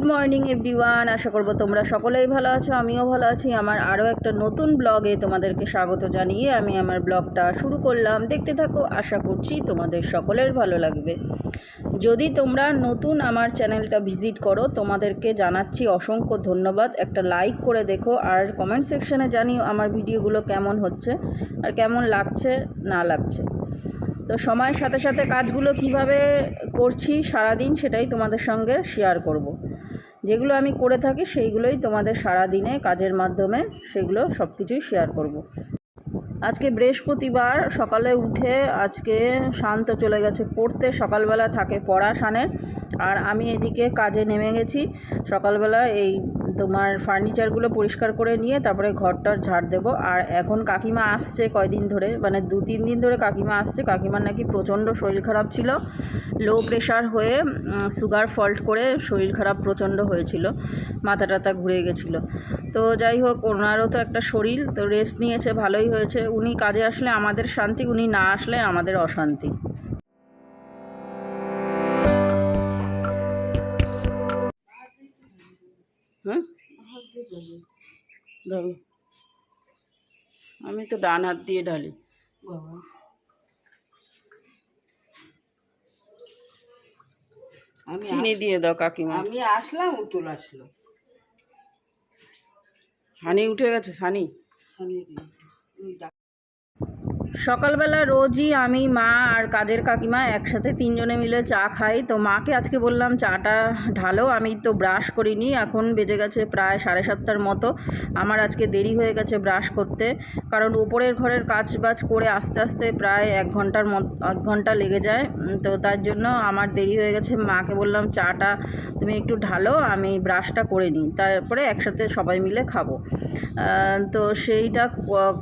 Good morning everyone আশা করব তোমরা সকলেই ভালো আছো, আমিও ভালো আছি। আমার আরও একটা নতুন ব্লগে তোমাদেরকে স্বাগত জানিয়ে আমি আমার ব্লগটা শুরু করলাম। দেখতে থাকো, আশা করছি তোমাদের সকলের ভালো লাগবে। যদি তোমরা নতুন আমার চ্যানেলটা ভিজিট করো, তোমাদেরকে জানাচ্ছি অসংখ্য ধন্যবাদ। একটা লাইক করে দেখো আর কমেন্ট সেকশনে জানিও আমার ভিডিওগুলো কেমন হচ্ছে আর কেমন লাগছে, না লাগছে। তো সময়ের সাথে সাথে কাজগুলো কীভাবে করছি সারাদিন সেটাই তোমাদের সঙ্গে শেয়ার করব। যেগুলো আমি করে থাকি সেইগুলোই তোমাদের সারা দিনে কাজের মাধ্যমে সেগুলো সব কিছুই শেয়ার করব। আজকে বৃহস্পতিবার, সকালে উঠে আজকে শান্ত চলে গেছে, পড়তে সকালবেলা থাকে পড়া শানের, আর আমি এদিকে কাজে নেমে গেছি সকালবেলা এই তোমার ফার্নিচারগুলো পরিষ্কার করে নিয়ে তারপরে ঘরটার ঝাড় দেবো। আর এখন কাকিমা আসছে কয়দিন ধরে মানে দু, তিন দিন ধরে কাকিমা আসছে। কাকিমার নাকি প্রচণ্ড শরীর খারাপ ছিল। লো প্রেশার হয়ে সুগার ফল্ট করে শরীর খারাপ প্রচণ্ড হয়েছিল। মাথা টাথা ঘুরে গেছিল। তো যাই হোক, ওনারও তো একটা শরীর, তো রেস্ট নিয়েছে, ভালোই হয়েছে। উনি কাজে আসলে আমাদের শান্তি, উনি না আসলে আমাদের অশান্তি। ধরো। আমি তো ডান হাত দিয়ে ঢালি। বাবা। আমি চিনি দিয়ে দাও কাকিমা। আমি আসলাম উতুল আসলো। হানি উঠে গেছে সানি ডাক- সকালবেলা রোজই আমি, মা আর কাজের কাকিমা একসাথে তিনজনে মিলে চা খাই। তো মাকে আজকে বললাম, চাটা ঢালো, আমি তো ব্রাশ করিনি, এখন বেজে গেছে প্রায় সাড়ে সাতটার মতো। আমার আজকে দেরি হয়ে গেছে ব্রাশ করতে। কারণ উপরের ঘরের কাজ বাজ করে আস্তে আস্তে প্রায় এক ঘণ্টার মত, এক ঘণ্টা লেগে যায়। তো তার জন্য আমার দেরি হয়ে গেছে। মাকে বললাম, চাটা তুমি একটু ঢালো, আমি ব্রাশটা করে নিই। তারপরে একসাথে সবাই মিলে খাব। তো সেইটা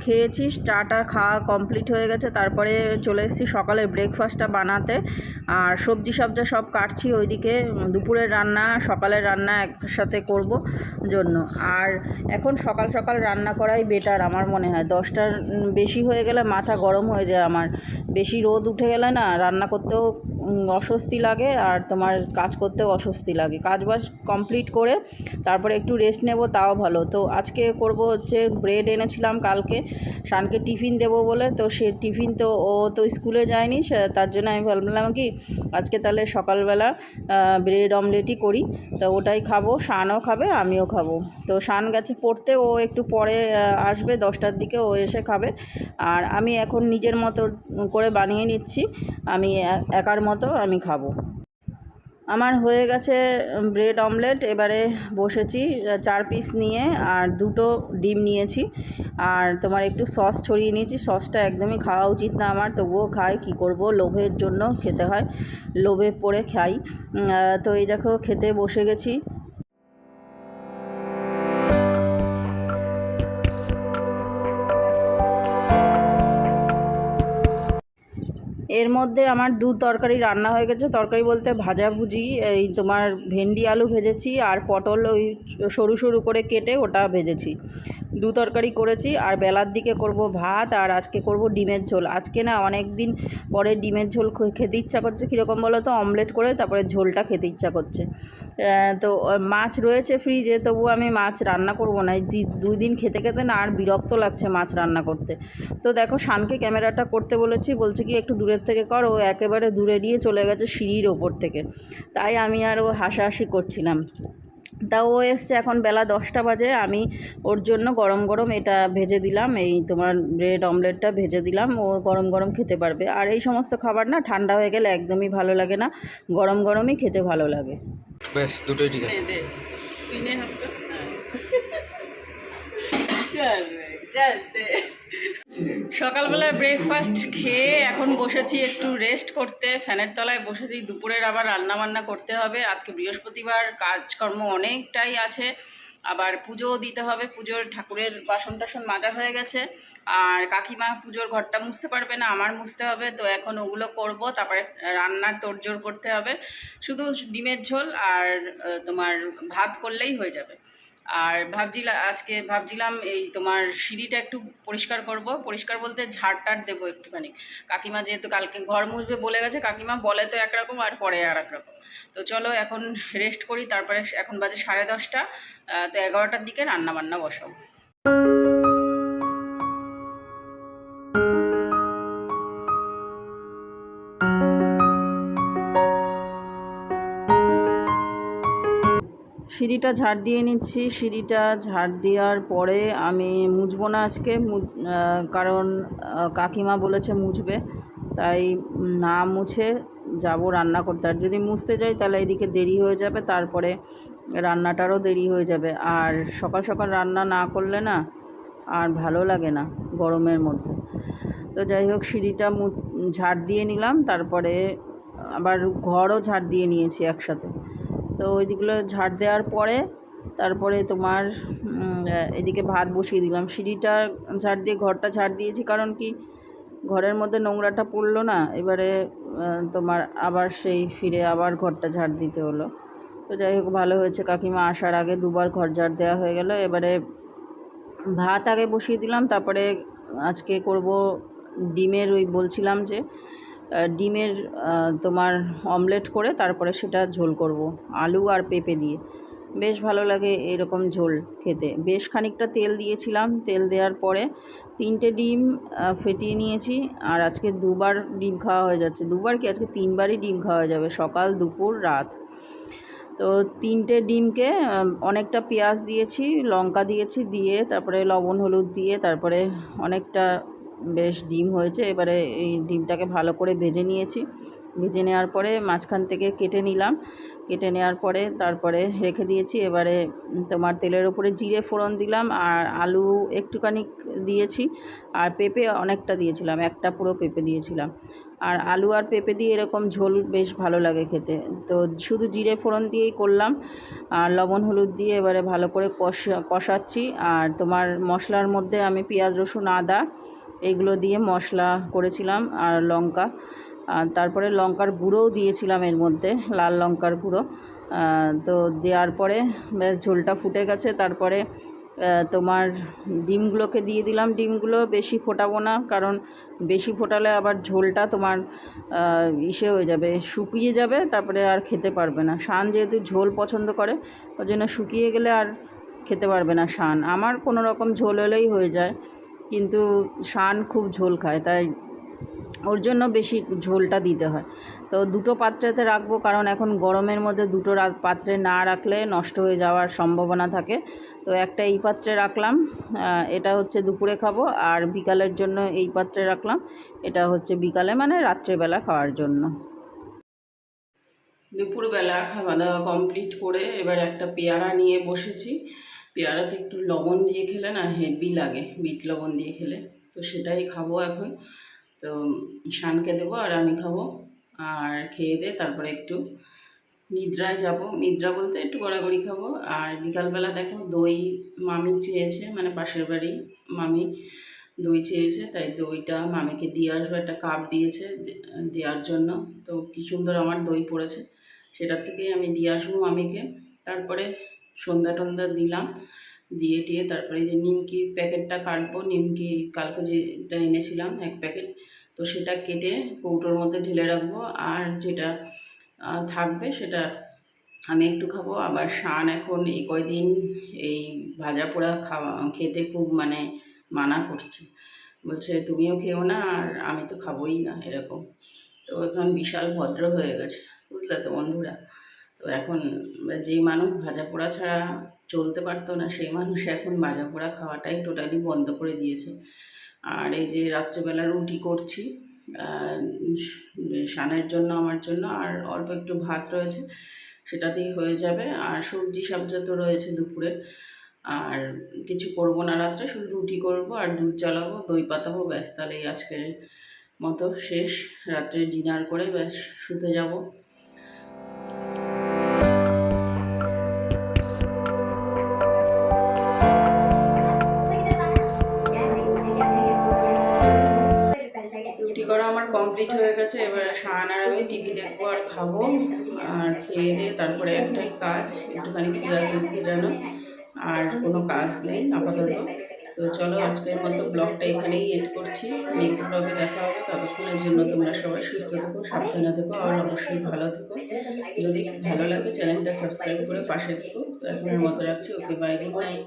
খেয়েছিস? চাটা খাওয়া কমপ্লিট হয়ে গেছে। তারপরে চলে এসেছি সকালের ব্রেকফাস্টটা বানাতে। আর সবজি সবজা সব কাটছি ওইদিকে। দুপুরের রান্না, সকালের রান্না একসাথে করব জন্য। আর এখন সকাল সকাল রান্না করাই বেটার আমার মনে হয়। দশটার বেশি হয়ে গেলে মাথা গরম হয়ে যায় আমার। বেশি রোদ উঠে গেলে না রান্না করতেও অস্বস্তি লাগে আর তোমার কাজ করতেও অস্বস্তি লাগে। কাজ বাজ কমপ্লিট করে তারপরে একটু রেস্ট নেব, তাও ভালো। তো আজকে করব হচ্ছে ব্রেড এনেছিলাম কালকে, শানকে টিফিন দেবো বলে। তো সে টিফিন তো ও তো স্কুলে যায়নি তার জন্য আমি ভাবলাম কি, আজকে তাহলে সকালবেলা ব্রেড অমলেটই করি। তো ওটাই খাব, শানও খাবে, আমিও খাব। তো শান গেছে পড়তে, ও একটু পরে আসবে, দশটার দিকে ও এসে খাবে। আর আমি এখন নিজের মতো করে বানিয়ে নিচ্ছি। আমি একার মতো আমি খাব। আমার হয়ে গেছে ব্রেড অমলেট এবারে বসেছি চার পিস নিয়ে, আর দুটো ডিম নিয়েছি। আর তোমার একটু সস ছড়িয়ে নিয়েছি সসটা একদমই খাওয়া উচিত না আমার, তবুও খাই, কি করব? লোভের জন্য খেতে হয়, লোভে পড়ে খাই। তো এই দেখো, খেতে বসে গেছি। এর মধ্যে আমার দু তরকারি রান্না হয়ে গেছে। তরকারি বলতে ভাজাভুজি এই তোমার ভেন্ডি আলু ভেজেছি আর পটল ওই সরু সরু করে কেটে ওটা ভেজেছি। দু তরকারি করেছি, আর বেলার দিকে করব ভাত, আর আজকে করব ডিমের ঝোল। আজকে না অনেক দিন পরে ডিমের ঝোল খেতে ইচ্ছা করছে। কীরকম বলো তো? অমলেট করে তারপরে ঝোলটা খেতে ইচ্ছা করছে। তো মাছ রয়েছে ফ্রিজে, তবু আমি মাছ রান্না করব না। দুই দিন খেতে খেতে না আর বিরক্ত লাগছে মাছ রান্না করতে। তো দেখো, শানকে ক্যামেরাটা করতে বলেছি, বলছে কি, একটু দূরের থেকে কর। ও একেবারে দূরে নিয়ে চলে গেছে সিঁড়ির ওপর থেকে। তাই আমি আর ও হাসাহাসি করছিলাম। তা ও এসছে এখন বেলা দশটা বাজে আমি ওর জন্য গরম গরম এটা ভেজে দিলাম এই তোমার ব্রেড অমলেটটা ভেজে দিলাম ও গরম গরম খেতে পারবে। আর এই সমস্ত খাবার না ঠান্ডা হয়ে গেলে একদমই ভালো লাগে না গরম গরমই খেতে ভালো লাগে। ব্যাস দুটোই ঠিক আছে। সকালবেলা ব্রেকফাস্ট খেয়ে এখন বসেছি একটু রেস্ট করতে। ফ্যানের তলায় বসেছি, দুপুরের আবার রান্না বান্না করতে হবে। আজকে বৃহস্পতিবার, কাজকর্ম অনেকটাই আছে। আবার পুজোও দিতে হবে, পুজোর ঠাকুরের বাসন টাসন মাজা হয়ে গেছে। আর কাকিমা পুজোর ঘরটা মুছতে পারবে না, আমার মুছতে হবে, তো এখন ওগুলো করব, তারপরে রান্নার তোড়জোড় করতে হবে। শুধু ডিমের ঝোল আর তোমার ভাত করলেই হয়ে যাবে। আর ভাবছিলাম আজকে ভাবছিলাম এই তোমার সিঁড়িটা একটু পরিষ্কার করব। পরিষ্কার বলতে ঝাড় টাড় দেবো একটুখানি। কাকিমা যেহেতু কালকে ঘর মুছবে বলে গেছে, কাকিমা বলে তো একরকম আর পরে আর একরকম। তো চলো এখন রেস্ট করি, তারপরে এখন বাজে সাড়ে দশটা। তো এগারোটার দিকে রান্না বান্না বসাবো। সিঁড়িটা ঝাড় দিয়ে নিচ্ছি। সিঁড়িটা ঝাড় দেওয়ার পরে আমি মুছবো না আজকে। কারণ কাকিমা বলেছে মুছবে। তাই না মুছে যাব রান্না করতে। আর যদি মুছতে যাই, তাহলে এদিকে দেরি হয়ে যাবে। তারপরে রান্নাটারও দেরি হয়ে যাবে। আর সকাল সকাল রান্না না করলে না আর ভালো লাগে না গরমের মধ্যে। তো যাই হোক, সিঁড়িটা ঝাড় দিয়ে নিলাম। তারপরে আবার ঘরও ঝাড় দিয়ে নিয়েছি একসাথে। তো ওইদিকগুলো ঝাড় দেওয়ার পরে তারপরে তোমার এদিকে ভাত বসিয়ে দিলাম। সিঁড়িটা ঝাড় দিয়ে, ঘরটা ঝাড় দিয়েছি কারণ কি, ঘরের মধ্যে নোংরাটা পড়ল না, এবারে তোমার আবার সেই ফিরে আবার ঘরটা ঝাড় দিতে হলো। তো যাই হোক, ভালো হয়েছে। কাকিমা আসার আগে দুবার ঘর ঝাড় দেওয়া হয়ে গেল। এবারে ভাত আগে বসিয়ে দিলাম। তারপরে আজকে করব ডিমের ওই বলছিলাম যে ডিমের তোমার অমলেট করে তারপরে সেটা ঝোল করব, আলু আর পেঁপে দিয়ে। বেশ ভালো লাগে এরকম ঝোল খেতে। বেশ খানিকটা তেল দিয়েছিলাম, তেল দেওয়ার পরে তিনটে ডিম ফেটিয়ে নিয়েছি আর আজকে দুবার ডিম খাওয়া হয়ে যাচ্ছে। দুবার কি আজকে তিনবারই ডিম খাওয়া যাবে? সকাল, দুপুর, রাত। তো তিনটে ডিমকে অনেকটা পেঁয়াজ দিয়েছি, লঙ্কা দিয়েছি, দিয়ে তারপরে লবণ, হলুদ দিয়ে তারপরে অনেকটা বেশ ডিম হয়েছে, এবারে এই ডিমটাকে ভালো করে ভেজে নিয়েছি। ভেজে নেওয়ার পরে মাঝখান থেকে কেটে নিলাম। কেটে নেওয়ার পরে তারপরে রেখে দিয়েছি। এবারে তোমার তেলের ওপরে জিরে ফোড়ন দিলাম আর আলু একটুখানি দিয়েছি আর পেঁপে অনেকটা দিয়েছিলাম, একটা পুরো পেঁপে দিয়েছিলাম। আর আলু আর পেঁপে দিয়ে এরকম ঝোল বেশ ভালো লাগে খেতে। তো শুধু জিরে ফোড়ন দিয়েই করলাম আর লবণ হলুদ দিয়ে এবারে ভালো করে কষা, কষাচ্ছি। আর তোমার মশলার মধ্যে আমি পেঁয়াজ, রসুন, আদা এগুলো দিয়ে মশলা করেছিলাম আর লঙ্কা। আর তারপরে লঙ্কার গুঁড়োও দিয়েছিলাম এর মধ্যে, লাল লঙ্কার গুঁড়ো। তো দেওয়ার পরে ব্যাস ঝোলটা ফুটে গেছে। তারপরে তোমার ডিমগুলোকে দিয়ে দিলাম। ডিমগুলো বেশি ফোটাবো না, কারণ বেশি ফোটালে আবার ঝোলটা তোমার ইসে হয়ে যাবে, শুকিয়ে যাবে, তারপরে আর খেতে পারবে না। শান যেহেতু ঝোল পছন্দ করে, ওই জন্য শুকিয়ে গেলে আর খেতে পারবে না শান। আমার কোনো রকম ঝোল হলেই হয়ে যায়। কিন্তু শান খুব ঝোল খায়, তাই ওর জন্য বেশি ঝোলটা দিতে হয়। তো দুটো পাত্রেতে রাখব, কারণ এখন গরমের মধ্যে দুটো পাত্রে না রাখলে নষ্ট হয়ে যাওয়ার সম্ভাবনা থাকে। তো একটা এই পাত্রে রাখলাম এটা হচ্ছে দুপুরে খাব, আর বিকালের জন্য এই পাত্রে রাখলাম, এটা হচ্ছে বিকালে মানে রাত্রেবেলা খাওয়ার জন্য। দুপুরবেলা খাওয়া দাওয়া কমপ্লিট করে এবার একটা পেয়ারা নিয়ে বসেছি। পেয়ারাতে একটু লবণ দিয়ে খেলে না হেভি লাগে, বিট লবণ দিয়ে খেলে। তো সেটাই খাব এখন। তো শানকে দেবো আর আমি খাব। আর খেয়ে দিয়ে তারপরে একটু নিদ্রায় যাব। নিদ্রা বলতে একটু গড়াগড়ি খাব। আর বিকালবেলা দেখো দই মামি চেয়েছে মানে পাশের বাড়ি মামি দই চেয়েছে, তাই দইটা মামিকে দিয়ে আসব, একটা কাপ দিয়েছে দেওয়ার জন্য। তো কী সুন্দর আমার দই পড়েছে। সেটার থেকেই আমি দিয়ে আসব মামিকে। তারপরে সন্ধ্যা টন্ধা দিলাম, দিয়ে টিয়ে তারপরে যে নিমকির প্যাকেটটা কাটবো, নিমকি কালকে যেটা এনেছিলাম এক প্যাকেট, তো সেটা কেটে কৌটোর মধ্যে ঢেলে রাখব, আর যেটা থাকবে সেটা আমি একটু খাব। আবার শান এখন এই কয়দিন এই ভাজা পোড়া খাওয়া, খেতে খুব মানে মানা করছে। বলছে, তুমিও খেও না, আর আমি তো খাবোই না, এরকম। তো এখন বিশাল ভদ্র হয়ে গেছে, বুঝলে তো বন্ধুরা। তো এখন যে মানুষ ভাজা পোড়া ছাড়া চলতে পারতো না, সেই মানুষ এখন ভাজা পোড়া খাওয়াটাই টোটালি বন্ধ করে দিয়েছে। আর এই যে রাত্রেবেলা রুটি করছি সানের জন্য আমার জন্য, আর অল্প একটু ভাত রয়েছে সেটাতেই হয়ে যাবে। আর সবজি সবজা তো রয়েছে দুপুরে। আর কিছু করব না রাত্রে, শুধু রুটি করব আর দুধ চালাবো দই পাতাবো, ব্যাস, তাহলেই আজকের মতো শেষ। রাত্রে ডিনার করে ব্যাস, শুতে যাব। করা, আমার কমপ্লিট হয়ে গেছে, এবার শান আর আমি টিভি দেখব আর খাব, আর খেয়ে দিয়ে তারপরে একটাই কাজ, একটুখানি সিড ভেজানো, আর কোনো কাজ নেই, আপাতত। তো চলো, আজকের মতো ব্লগটা এখানেই এড করছি। নেক্সট ব্লগে দেখা হবে, ততক্ষণের জন্য তোমরা সবাই সুস্থ থেকো, সাবধানে থেকো, আর অবশ্যই ভালো থেকো। যদি ভালো লাগে চ্যানেলটা সাবস্ক্রাইব করে পাশে থেকো। তো এখনের মতো রাখছি, ওকে বাই নাইট